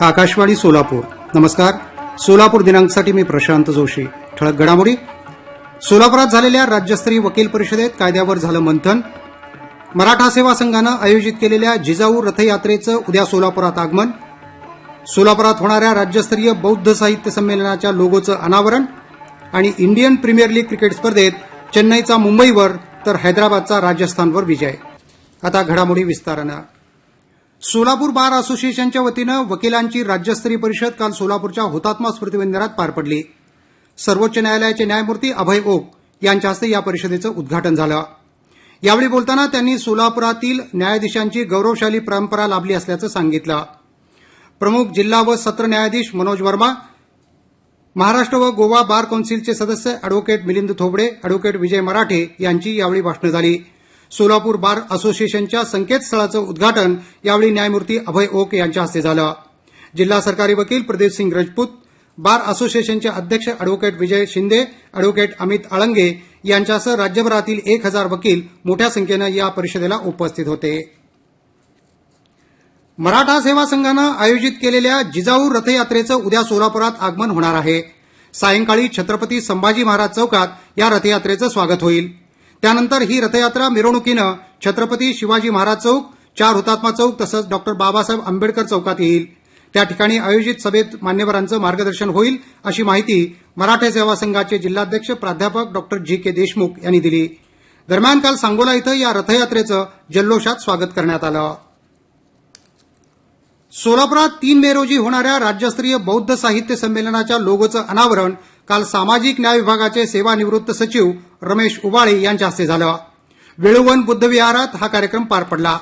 आकाशवाणी सोलापूर. नमस्कार. सोलापूर दिनांकसाठी मी प्रशांत जोशी. ठळक घडामोडी. सोलापुरात झालेल्या राज्यस्तरीय वकील परिषदेत कायद्यावर झालं मंथन. मराठा सेवा संघानं आयोजित केलेल्या जिजाऊ रथयात्रेचं उद्या सोलापुरात आगमन. सोलापुरात होणाऱ्या राज्यस्तरीय बौद्ध साहित्य संमेलनाच्या लोगोचं अनावरण आणि इंडियन प्रीमियर लीग क्रिकेट स्पर्धेत चेन्नईचा मुंबईवर तर हैदराबादचा राजस्थानवर विजय. आता घडामोडी विस्तारानं. सोलापूर बार असोसिएशनच्या वतीनं वकिलांची राज्यस्तरीय परिषद काल सोलापूरच्या हुतात्मा स्मृती मंदिरात पार पडली. सर्वोच्च न्यायालयाचे न्यायमूर्ती अभय ओक यांच्या हस्ते या परिषदेचं उद्घाटन झालं. यावेळी बोलताना त्यांनी सोलापुरातील न्यायाधीशांची गौरवशाली परंपरा लाभली असल्याचं सांगितलं. प्रमुख जिल्हा व सत्र न्यायाधीश मनोज वर्मा महाराष्ट्र व गोवा बार कौन्सिलचे सदस्य अॅडव्होकेट मिलिंद थोबडे अॅडव्होकेट विजय मराठे यांची यावेळी भाषणं झाली. सोलापूर बार असोसिएशनच्या संकेतस्थळाचं उद्घाटन यावेळी न्यायमूर्ती अभय ओक यांच्या हस्ते झालं. जिल्हा सरकारी वकील प्रदीप सिंग राजपूत बार असोसिएशनचे अध्यक्ष अॅडव्होकेट विजय शिंदे अॅडव्होकेट अमित आळंगे यांच्यासह राज्यभरातील एक हजार वकील मोठ्या संख्येनं या परिषदेला उपस्थित होते. मराठा सेवा संघानं आयोजित केलेल्या जिजाऊ रथयात्रेचं उद्या सोलापुरात आगमन होणार आहे. सायंकाळी छत्रपती संभाजी महाराज चौकात या रथयात्रेचं स्वागत होईल. त्यानंतर ही रथयात्रा मिरवणुकीनं छत्रपती शिवाजी महाराज चौक चार हुतात्मा चौक तसंच डॉक्टर बाबासाहेब आंबेडकर चौकात येईल. त्या ठिकाणी आयोजित सभेत मान्यवरांचं मार्गदर्शन होईल अशी माहिती मराठा सेवा संघाचे जिल्हाध्यक्ष प्राध्यापक डॉक्टर जी के देशमुख यांनी दिली. दरम्यान काल सांगोला इथं या रथयात्रेचं जल्लोषात स्वागत करण्यात आलं. सोलापुरात तीन मे रोजी होणाऱ्या राज्यस्तरीय बौद्ध साहित्य संमेलनाच्या लोगोचं अनावरण काल सामाजिक न्याय विभागाचे सेवानिवृत्त सचिव रमेश उबाळे यांच्या हस्ते झालं. वेळुवन बुद्धविहारात हा कार्यक्रम पार पडला.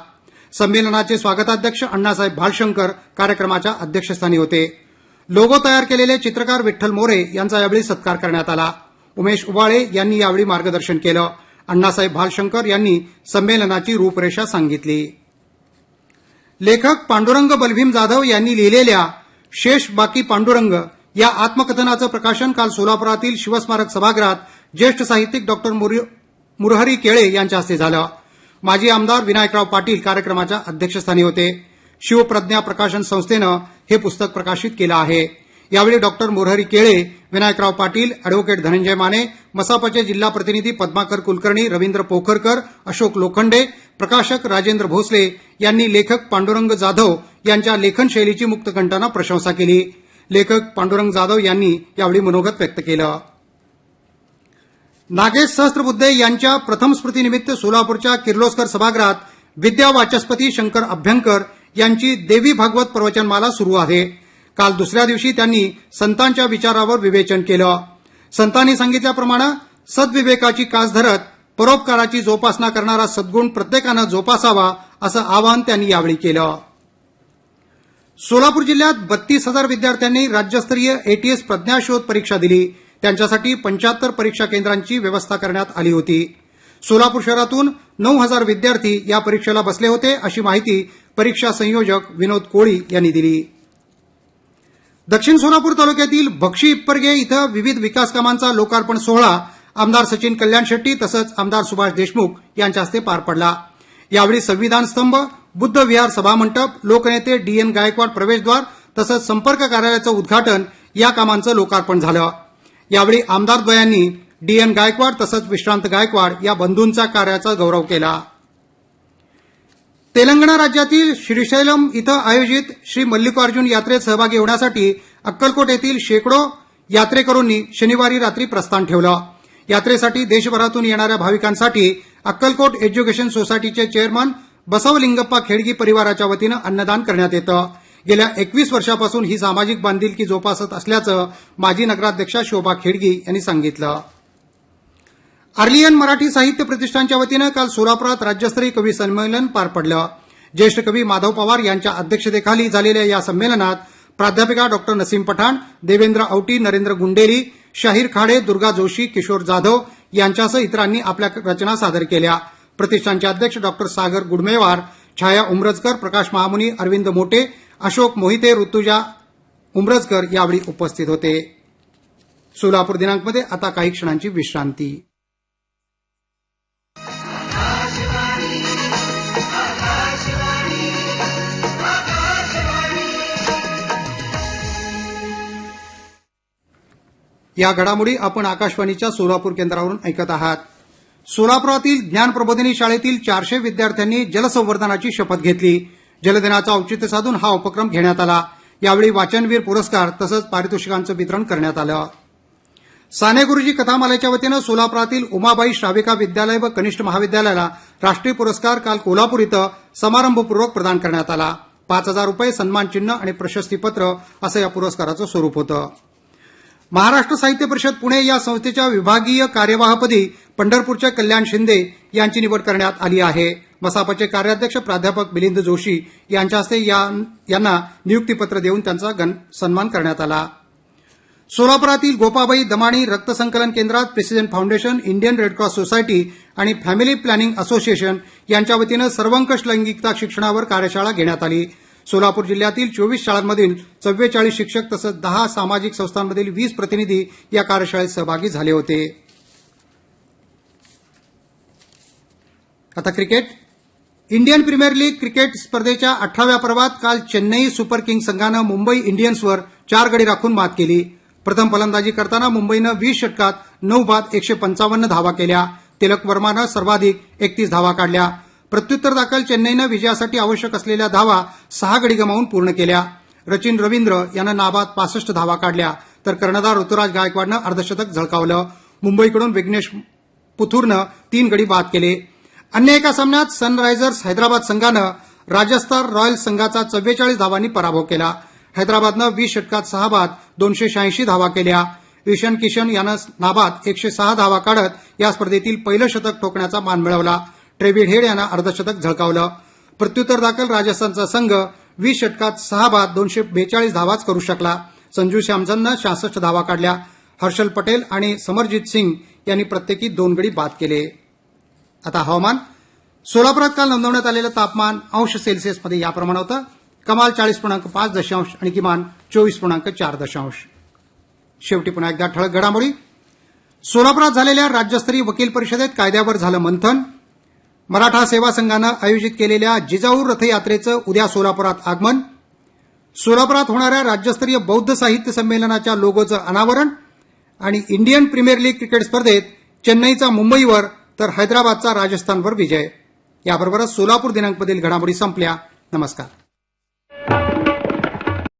संमेलनाचे स्वागताध्यक्ष अण्णासाहेब भालशंकर कार्यक्रमाच्या अध्यक्षस्थानी होते. लोगो तयार केलेले चित्रकार विठ्ठल मोरे यांचा यावेळी सत्कार करण्यात आला. उमेश उबाळे यांनी यावेळी मार्गदर्शन केलं. अण्णासाहेब भालशंकर यांनी संमेलनाची रूपरेषा सांगितली. लेखक पांडुरंग बलभीम जाधव यांनी लिहिलेल्या शेष बाकी पांडुरंग या आत्मकथनाचं प्रकाशन काल सोलापुरातील शिवस्मारक सभागृहात ज्येष्ठ साहित्यिक डॉक्टर मुरहरी केळे यांच्या हस्ते झालं. माजी आमदार विनायकराव पाटील कार्यक्रमाच्या अध्यक्षस्थानी होते. शिवप्रज्ञा प्रकाशन संस्थेनं हे पुस्तक प्रकाशित केलं आहे. यावेळी डॉक्टर मुरहरी केळे विनायकराव पाटील अॅडव्होकेट धनंजय माने मसापचे जिल्हा प्रतिनिधी पद्माकर कुलकर्णी रवींद्र पोखरकर अशोक लोखंडे प्रकाशक राजेंद्र भोसले यांनी लेखक पांडुरंग जाधव यांच्या लेखनशैलीची मुक्तकंठानं प्रशंसा केली. लेखक पांडुरंग जाधव यांनी यावेळी मनोगत व्यक्त केलं. नागेश सहस्त्रबुद्धे यांच्या प्रथम स्मृतीनिमित्त सोलापूरच्या किर्लोस्कर सभागृहात विद्या वाचस्पती शंकर अभ्यंकर यांची देवी भागवत प्रवचनमाला सुरू आहे. काल दुसऱ्या दिवशी त्यांनी संतांच्या विचारावर विवेचन केलं. संतांनी सांगितल्याप्रमाणे सद्विवेकाची कास धरत परोपकाराची जोपासना करणारा सद्गुण प्रत्येकानं जोपासावा असं आवाहन त्यांनी यावेळी केलं. सोलापूर जिल्ह्यात बत्तीस हजार विद्यार्थ्यांनी राज्यस्तरीय एटीएस प्रज्ञाशोध परीक्षा दिली. त्यांच्यासाठी पंच्याहत्तर परीक्षा केंद्रांची व्यवस्था करण्यात आली होती. सोलापूर शहरातून नऊ हजार विद्यार्थी या परीक्षेला बसले होते अशी माहिती परीक्षा संयोजक विनोद कोळी यांनी दिली. दक्षिण सोलापूर तालुक्यातील बक्षी इप्परगे इथं विविध विकास कामांचा लोकार्पण सोहळा आमदार सचिन कल्याण शेट्टी तसंच आमदार सुभाष देशमुख यांच्या हस्ते पार पडला. यावेळी संविधान स्तंभ बुद्ध विहार सभामंडप लोकनेते डी एन गायकवाड प्रवेशद्वार तसंच संपर्क कार्यालयाचं उद्घाटन या कामांचं लोकार्पण झालं. यावेळी आमदारद्वयांनी डी एन गायकवाड तसंच विश्रांत गायकवाड या बंधूंच्या कार्याचा गौरव केला. तेलंगणा राज्यातील श्रीशैलम इथं आयोजित श्री मल्लिकार्जुन यात्रेत सहभागी होण्यासाठी अक्कलकोट येथील शेकडो यात्रेकरूंनी शनिवारी रात्री प्रस्थान ठेवलं. यात्रेसाठी देशभरातून येणाऱ्या भाविकांसाठी अक्कलकोट एज्युकेशन सोसायटीचे चेअरमन बसवलिंगप्पा खेडगी परिवाराच्या वतीनं अन्नदान करण्यात येतं. गेल्या एकवीस वर्षापासून ही सामाजिक बांधिलकी जोपासत असल्याचं माजी नगराध्यक्षा शोभा खेडगी यांनी सांगितलं. आर्लियन मराठी साहित्य प्रतिष्ठानच्या वतीनं काल सोलापुरात राज्यस्तरीय कवी संमेलन पार पडलं. ज्येष्ठ कवी माधव पवार यांच्या अध्यक्षतेखाली झालेल्या या संमेलनात प्राध्यापिका डॉक्टर नसीम पठाण देवेंद्र औटी नरेंद्र गुंडेरी शाहीर खाडे दुर्गा जोशी किशोर जाधव यांच्यासह इतरांनी आपल्या रचना सादर केल्या. प्रतिष्ठानचे अध्यक्ष डॉक्टर सागर गुडमेवार छाया उमरजकर प्रकाश महामुनी अरविंद मोटे अशोक मोहिते ऋतुजा उमरजकर यावेळी उपस्थित होते. सोलापूर दिनांकमध्ये आता काही क्षणांची विश्रांती. या घडामोडी आपण आकाशवाणीच्या सोलापूर केंद्रावरून ऐकत आहात. सोलापुरातील ज्ञान प्रबोधिनी शाळेतील चारशे विद्यार्थ्यांनी जलसंवर्धनाची शपथ घेतली. जलदिनाचं औचित्य साधून हा उपक्रम घेण्यात आला. यावेळी वाचनवीर पुरस्कार तसंच पारितोषिकांचं वितरण करण्यात आलं. साने गुरुजी कथामालेच्या वतीनं सोलापुरातील उमाबाई श्राविका विद्यालय व कनिष्ठ महाविद्यालयाला राष्ट्रीय पुरस्कार काल कोल्हापूर इथं समारंभपूर्वक प्रदान करण्यात आला. पाच हजार रुपये सन्मानचिन्ह आणि प्रशस्तीपत्र असं या पुरस्काराचं स्वरूप होतं. महाराष्ट्र साहित्य परिषद पुणे या संस्थेच्या विभागीय कार्यवाहपदी पंढरपूरच्या कल्याण शिंदे यांची निवड करण्यात आली आहे. मसापचे कार्याध्यक्ष प्राध्यापक मिलिंद जोशी यांच्या हस्ते या- यांना नियुक्तीपत्र देऊन त्यांचा सन्मान करण्यात आला. सोलापुरातील गोपाबाई दमाणी रक्त संकलन केंद्रात president foundation Indian Red Cross society आणि फॅमिली प्लॅनिंग असोसिएशन यांच्या वतीनं सर्वंकष लैंगिकता शिक्षणावर कार्यशाळा घेण्यात आली. सोलापूर जिल्ह्यातील चोवीस शाळांमधील चव्वेचाळीस शिक्षक तसंच दहा सामाजिक संस्थांमधील वीस प्रतिनिधी या कार्यशाळेत सहभागी झाले होते. आता cricket. Indian premier league cricket स्पर्धेच्या अठराव्या पर्वात काल चेन्नई सुपर किंग्ज संघानं मुंबई इंडियन्सवर चार गडी राखून मात केली. प्रथम फलंदाजी करताना मुंबईनं वीस षटकात नऊ बाद एकशे पंचावन्न धावा केल्या. तिलक वर्मानं सर्वाधिक एकतीस धावा काढल्या. प्रत्युत्तर दाखल चेन्नईनं विजयासाठी आवश्यक असलेल्या धावा सहा गडी गमावून पूर्ण केल्या. रचिन रवींद्र यानं नाबाद पासष्ट धावा काढल्या. तर कर्णधार ऋतुराज गायकवाडनं अर्धशतक झळकावलं. मुंबईकडून विघ्नेश पुथूरनं तीन गडी बाद केले. अन्य एका सामन्यात सनरायझर्स हैदराबाद संघानं राजस्थान रॉयल्स संघाचा चव्वेचाळीस धावांनी पराभव केला. हैदराबादनं वीस षटकात सहा बाद दोनशे शहाऐंशी धावा केल्या. ईशान किशन यानं नाबाद एकशे सहा धावा काढत या स्पर्धेतील पहिलं शतक ठोकण्याचा मान मिळवला. ट्रेविड हेड यानं अर्धशतक झळकावलं. प्रत्युत्तर दाखल राजस्थानचा संघ वीस षटकात सहा बाद दोनशे बेचाळीस धावाच करू शकला. संजू सॅमसननं शासष्ट धावा काढल्या. हर्षल पटेल आणि समरजित सिंग यांनी प्रत्येकी दोन गडी बाद केले. आता हवामान. सोलापुरात काल नोंदवण्यात आलेलं तापमान अंश सेल्सिअसमध्ये याप्रमाणे होतं. कमाल चाळीस पूर्णांक पाच दशांश आणि किमान चोवीस पूर्णांक चार दशांश. शेवटी पुन्हा एकदा ठळक घडामोडी. सोलापुरात झालेल्या राज्यस्तरीय वकील परिषदेत कायद्यावर झालं मंथन. मराठा सेवा संघानं आयोजित केलेल्या जिजाऊ रथयात्रेचं उद्या सोलापुरात आगमन. सोलापुरात होणाऱ्या राज्यस्तरीय बौद्ध साहित्य संमेलनाच्या लोगोचं अनावरण आणि इंडियन प्रीमियर लीग क्रिकेट स्पर्धेत चेन्नईचा मुंबईवर तर हैदराबादचा राजस्थानवर विजय. याबरोबरच सोलापूर दिनांकमधील घडामोडी संपल्या. नमस्कार.